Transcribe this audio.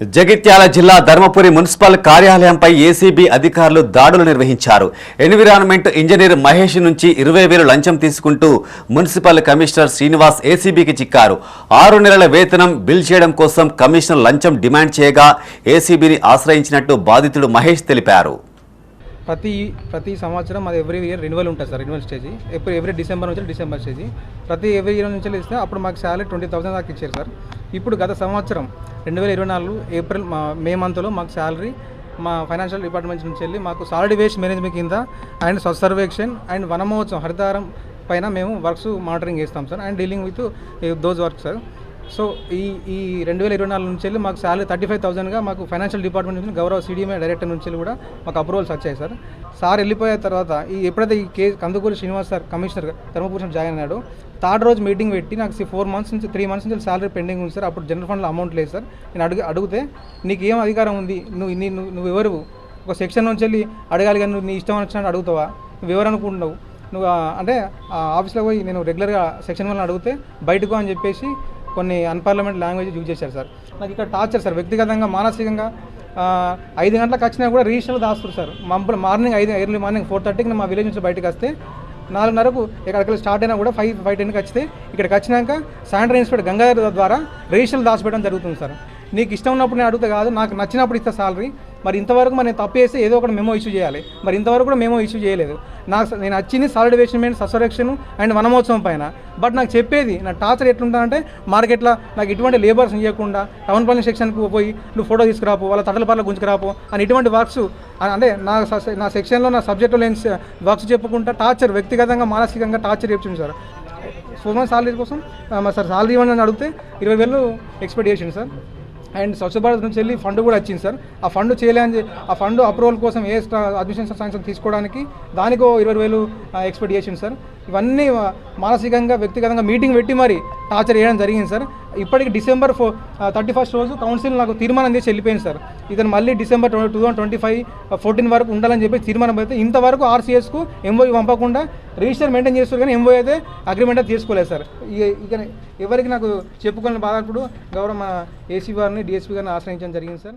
జగిత్యాల జిల్లా Dharmapuri municipal కార్యాలయంపై ACB అధికారులు దాడులు నిర్వహించారు. ఎన్విరాన్మెంట్ ఇంజనీర్ మహేష్ నుంచి ఇరవై వేలు లంచం తీసుకుంటూ మున్సిపల్ కమిషనర్ శ్రీనివాస్ ఏసీబీకి చిక్కారు. ఆరు నెలల వేతనం బిల్ చేయడం కోసం కమిషనర్ లంచం డిమాండ్ చేయగా ఏసీబీని ఆశ్రయించినట్టు బాధితుడు మహేష్ తెలిపారు. ప్రతి ప్రతి సంవత్సరం అది ఎవ్రీ ఇయర్ రెన్యువల్ ఉంటుంది సార్ రెన్యువల్ స్టేజ్ ఎప్పుడు ఎవ్రీ డిసెంబర్ నుంచి డిసెంబర్ స్టేజ్ ప్రతి ఎవ్రీ ఇయర్ నుంచి ఇస్తే అప్పుడు మాకు శాలరీ ట్వంటీ థౌసండ్ దాకా ఇచ్చారు సార్. ఇప్పుడు గత సంవత్సరం రెండు వేల ఇరవై నాలుగు ఏప్రిల్ మా మే మంత్లో మాకు శాలరీ మా ఫైనాన్షియల్ డిపార్ట్మెంట్ నుంచి వెళ్ళి మాకు సాలిడ్ వేస్ట్ మేనేజ్మెంట్ కింద అండ్ స్వచ్ఛ అండ్ వనమహోత్సవం హరితారం పైన మేము వర్క్స్ మానిటరింగ్ చేస్తాం sir. And dealing with those work sir. So ఈ ఈ రెండు వేల ఇరవై నాలుగు నుంచి వెళ్ళి మాకు శాలరీ థర్టీ ఫైవ్ థౌసండ్గా మాకు ఫైనాన్షియల్ డిపార్ట్మెంట్ నుంచి గౌరవ సిడిఎంఏ డైరెక్టర్ నుంచి వెళ్ళి కూడా మాకు అప్రూవల్స్ వచ్చాయి సార్. సార్ వెళ్ళిపోయిన తర్వాత ఈ ఎప్పుడైతే ఈ case Kandukuri Srinivas sir commissioner Dharmapuram join అయినాడు థర్డ్ రోజు మీటింగ్ పెట్టి నాకు ఫోర్ మంత్స్ నుంచి త్రీ మంత్స్ నుంచి శాలరీ పెండింగ్ ఉంది సార్. అప్పుడు జనరల్ ఫండ్లో అమౌంట్ లేదు సార్. నేను అడుగు అడిగితే నీకు ఏం అధికారం ఉంది? నువ్వు నీ నువ్వు ఎవరు? ఒక సెక్షన్ నుంచి వెళ్ళి అడగాలి కానీ నువ్వు నీ ఇష్టం వచ్చినట్టు అడుగుతావా? నువ్వు ఎవరు అనుకుంటున్నావు? నువ్వు అంటే ఆ ఆఫీస్లో పోయి నేను రెగ్యులర్గా సెక్షన్ వల్ల అడిగితే బయటకు అని చెప్పేసి కొన్ని అన్పార్లమెంట్ లాంగ్వేజ్ యూజ్ చేశారు సార్ నాకు ఇక్కడ టార్చర్ సార్ వ్యక్తిగతంగా మానసికంగా ఐదు గంటలకు వచ్చినా కూడా రిజిస్టర్లు దాస్తారు సార్ మంపులు మార్నింగ్ ఐదు ఎర్లీ మార్నింగ్ ఫోర్ థర్టీకి మా విలేజ్ నుంచి బయటకు వస్తే నాలుగున్నరకు ఇక్కడికి స్టార్ట్ అయినా కూడా ఫైవ్ ఫైవ్ టెన్కి వచ్చితే ఇక్కడికి వచ్చినాక శానిటరీ ఇన్స్పెక్టర్ గంగాధర్ ద్వారా రిజిస్టర్లు దాచిపెట్టడం జరుగుతుంది సార్ నీకు ఇష్టం ఉన్నప్పుడు నేను అడుగుతా కాదు నాకు నచ్చినప్పుడు ఇస్తా సాలరీ మరి ఇంతవరకు మనం తప్పు చేస్తే ఏదో ఒకటి మెమో ఇష్యూ చేయాలి. మరి ఇంతవరకు కూడా మెమో ఇష్యూ చేయలేదు. నాకు నేను వచ్చింది సాలిడ్ వేస్ట్ మేనేజ్ సస్వరక్షణ అండ్ వనమోత్సవం పైన. బట్ నాకు చెప్పేది నా టార్చర్ ఎట్లుంటుందంటే మార్కెట్లో నాకు ఇటువంటి లేబర్స్ ఇవ్వకుండా టౌన్ ప్లానింగ్ సెక్షన్కి పోయి నువ్వు ఫోటో తీసుకురాపు వాళ్ళ తటల పట్ల గుంజుకురాపు అని ఇటువంటి వర్క్స్ అంటే నా స- నా సెక్షన్లో నా సబ్జెక్ట్లో లేని వర్క్స్ చెప్పుకుంటా టార్చర్ వ్యక్తిగతంగా మానసికంగా టార్చర్ చెప్పింది సార్. ఫోర్ సాలరీ కోసం సార్ సాలరీ ఇవ్వండి అని అడిగితే ఇరవై వేలు ఎక్స్పెక్ట్ చేసింది సార్. అండ్ స్వచ్ఛ భారత్ నుంచి వెళ్ళి ఫండ్ కూడా వచ్చింది సార్. ఆ ఫండ్ చేయలేని ఆ ఫండ్ అప్రూవల్ కోసం ఏ అడ్మిషన్ సాంక్షన్ తీసుకోవడానికి దానికో ఇరవై వేలు ఎక్స్పెక్ట్ చేసింది సార్. ఇవన్నీ మానసికంగా వ్యక్తిగతంగా మీటింగ్ పెట్టి మరి టార్చర్ చేయడం జరిగింది సార్. ఇప్పటికి డిసెంబర్ ఫో థర్టీ ఫస్ట్ రోజు కౌన్సిల్ నాకు తీర్మానం చేసి వెళ్ళిపోయింది సార్. ఇతను మళ్ళీ December two thousand twenty five fourteen వరకు ఉండాలని చెప్పి తీర్మానం అయితే ఇంతవరకు ఆర్సీఎస్కు ఎంఓఈ పంపకుండా రిజిస్టర్ మెయింటైన్ చేస్తారు కానీ ఎంఓ అయితే అగ్రిమెంట్ అయితే తీసుకోలేదు సార్. ఇక ఇక ఎవరికి నాకు చెప్పుకోని బాధప్పుడు గౌరవ ఏసీ వారిని డిఎస్పీ గారిని ఆశ్రయించడం జరిగింది సార్.